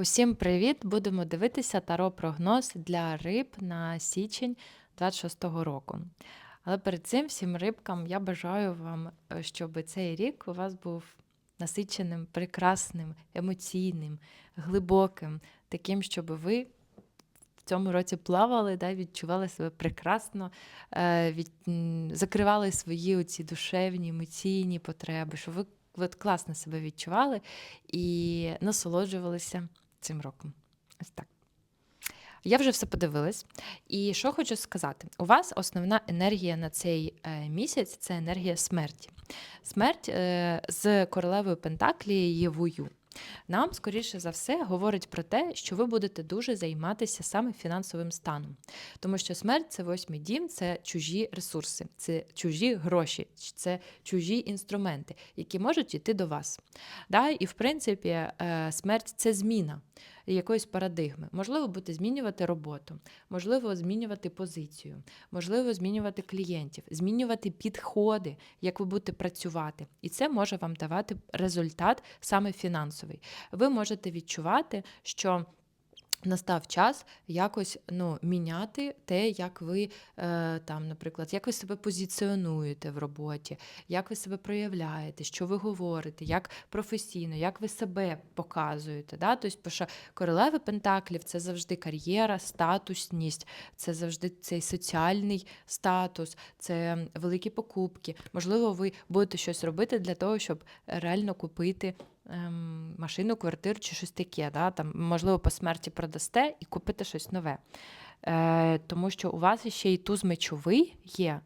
Усім привіт! Будемо дивитися таро-прогноз для риб на січень 26-го року. Але перед цим всім рибкам я бажаю вам, е, щоб цей рік у вас був насиченим, прекрасним, емоційним, глибоким, таким, щоб ви в цьому році плавали, да, відчували себе прекрасно, е, від, закривали свої оці душевні, емоційні потреби, щоб ви от класно себе відчували і насолоджувалися цим роком. Ось так. Я вже все подивилась. І що хочу сказати: у вас основна енергія на цей е, місяць це енергія смерті. Смерть е, з королевою Пентаклі Євою. Нам, скоріше за все, говорить про те, що ви будете дуже займатися саме фінансовим станом. Тому що смерть це восьмий дім, це чужі ресурси, це чужі гроші, це чужі інструменти, які можуть йти до вас. Да? І в принципі, е, смерть це зміна якоїсь парадигми. Можливо, бути змінювати роботу, можливо, змінювати позицію, можливо, змінювати клієнтів, змінювати підходи, як ви будете працювати. І це може вам давати результат саме фінансовий. Ви можете відчувати, що Настав час якось ну, міняти те, як ви е, там, наприклад, як ви себе позиціонуєте в роботі, як ви себе проявляєте, що ви говорите, як професійно, як ви себе показуєте. Да? Тобто, що королеви Пентаклів це завжди кар'єра, статусність, це завжди цей соціальний статус, це великі покупки. Можливо, ви будете щось робити для того, щоб реально купити ем, машину, квартиру чи щось таке. Да? Там, Можливо, по смерті продасте і купите щось нове. Е, Тому що у вас ще й туз мечовий є.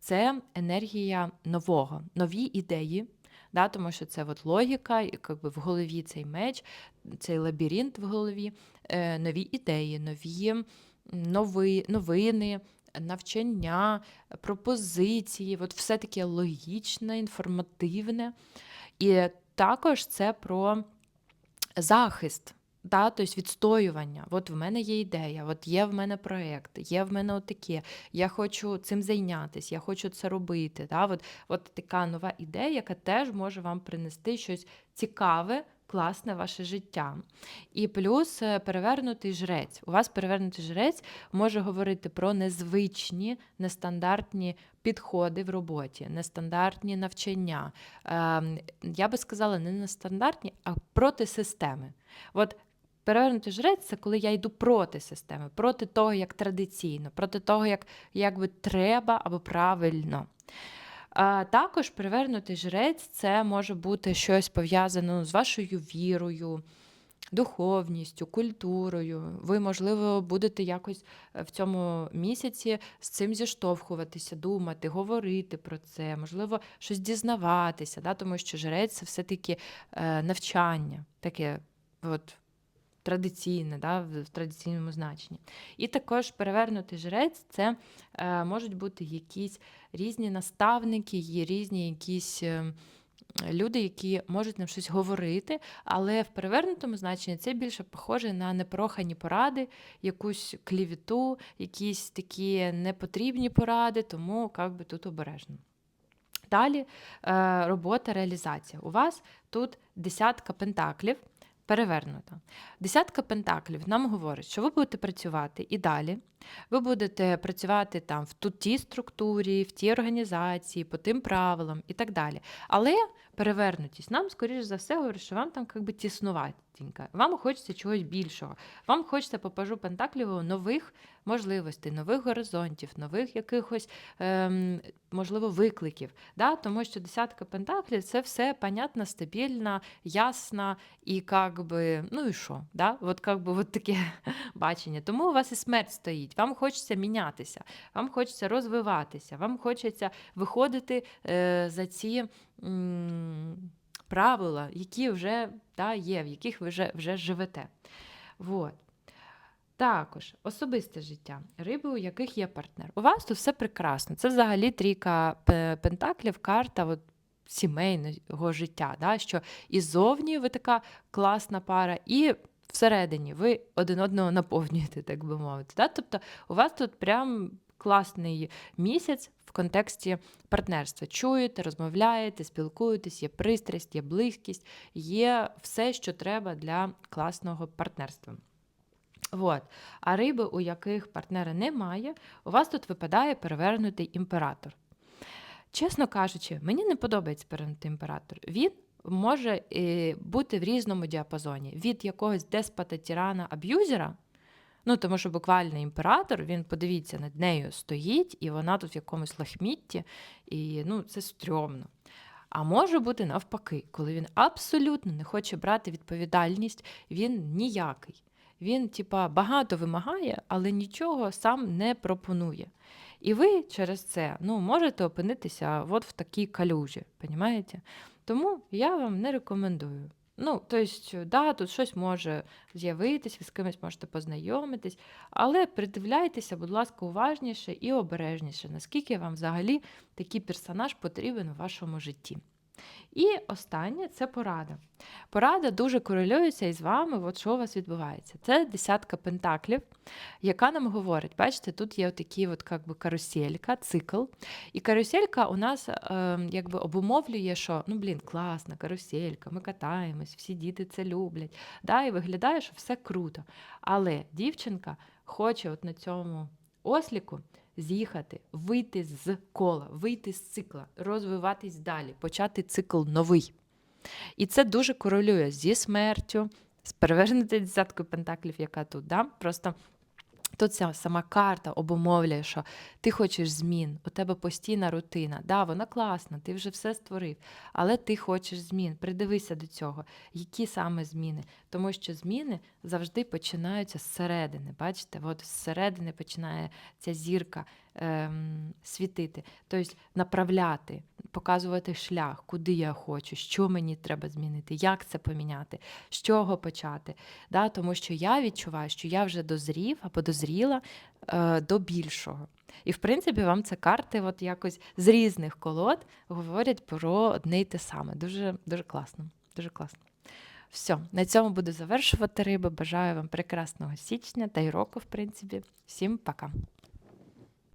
Це енергія нового, нові ідеї. Да, Тому що це от логіка, якби в голові цей меч, цей лабіринт в голові, е, нові ідеї, нові нови, новини, навчання, пропозиції, от все таке логічне, інформативне. І також це про захист. Да, тобто відстоювання. От в мене є ідея, от є в мене проєкт, є в мене отаке, я хочу цим зайнятися, я хочу це робити. Да? От, от така нова ідея, яка теж може вам принести щось цікаве класне ваше життя. І плюс е, перевернутий жрець. У вас перевернутий жрець може говорити про незвичні, нестандартні підходи в роботі, нестандартні навчання. Ем, я би сказала, не нестандартні, а проти системи. От Перевернутий жрець це коли я йду проти системи, проти того, як традиційно, проти того, як би треба або правильно. Також привернутий жрець це може бути щось пов'язане з вашою вірою, духовністю, культурою. Ви, можливо, будете якось е, в цьому місяці з цим зіштовхуватися, думати, говорити про це, можливо, щось дізнаватися, да? тому що жрець це все-таки е, навчання, таке от традиційне, да, в традиційному значенні. І також перевернутий жрець це е, можуть бути якісь різні наставники, є різні якісь. Е, Люди, які можуть нам щось говорити, але в перевернутому значенні це більше похоже на непрохані поради, якусь клівіту, якісь такі непотрібні поради, тому як би тут обережно. Далі е, робота, реалізація. У вас тут десятка пентаклів перевернута. Десятка пентаклів нам говорить, що ви будете працювати і далі. Ви будете працювати там в тій структурі, в тій організації, по тим правилам і так далі. Але перевернутість нам, скоріш за все, говорить, що вам там якби тіснуватенько. Вам хочеться чогось більшого. Вам хочеться попажу Пентакліву нових можливостей, нових горизонтів, нових якихось, ем, можливо, викликів. Да? Тому що десятка Пентаклів це все понятна, стабільна, ясна і как би, ну і що? Да? От, как би, от таке бачення. Тому у вас і смерть стоїть. Вам хочеться мінятися, вам хочеться розвиватися, вам хочеться виходити е, за ці. М Правила, які вже да, є, в яких ви вже вже живете. Вот. Також особисте життя, риби, у яких є партнер. У вас тут все прекрасно. Це взагалі трійка пентаклів, карта от, сімейного життя. да, Що і зовні ви така класна пара, і всередині ви один одного наповнюєте, так би мовити. Да? Тобто у вас тут прям класний місяць в контексті партнерства. Чуєте, розмовляєте, спілкуєтесь, є пристрасть, є близькість, є все, що треба для класного партнерства. Вот. А риби, у яких партнера немає, у вас тут випадає перевернутий імператор. Чесно кажучи, мені не подобається перевернутий імператор. Він може е, бути в різному діапазоні від якогось деспота, тирана, аб'юзера. Ну, тому що буквально імператор, він, подивіться, над нею стоїть, і вона тут в якомусь лахмітті, і ну, це стрьомно. А може бути навпаки, коли він абсолютно не хоче брати відповідальність, він ніякий. Він, типа, багато вимагає, але нічого сам не пропонує. І ви через це ну, можете опинитися от в такій калюжі, понімаєте? Тому я вам не рекомендую. Ну, тобто, да, тут щось може з'явитись, ви з кимось можете познайомитись, але придивляйтеся, будь ласка, уважніше і обережніше, наскільки вам взагалі такий персонаж потрібен у вашому житті. І останнє це порада. Порада дуже корелюється із вами, от що у вас відбувається. Це десятка пентаклів, яка нам говорить, бачите, тут є такі от, как би, каруселька, цикл. І каруселька у нас е, якби обумовлює, що ну блін, класна каруселька, ми катаємось, всі діти це люблять. Да, І виглядає, що все круто. Але дівчинка хоче от на цьому осліку з'їхати, вийти з кола, вийти з цикла, розвиватись далі, почати цикл новий. І це дуже корелює зі смертю, з перевернутою десяткою пентаклів, яка тут. Да? Просто тут ця сама карта обумовлює, що ти хочеш змін, у тебе постійна рутина. Да, вона класна, ти вже все створив, але ти хочеш змін. Придивися до цього, які саме зміни. Тому що зміни завжди починаються зсередини. Бачите, от зсередини починає ця зірка ем, світити, тобто направляти, показувати шлях, куди я хочу, що мені треба змінити, як це поміняти, з чого почати. Да? Тому що я відчуваю, що я вже дозрів або дозріла е, до більшого. І, в принципі, вам це карти от якось з різних колод говорять про одне й те саме. Дуже, дуже класно. Дуже класно. Все, на цьому буду завершувати риби. Бажаю вам прекрасного січня та й року, в принципі. Всім пока.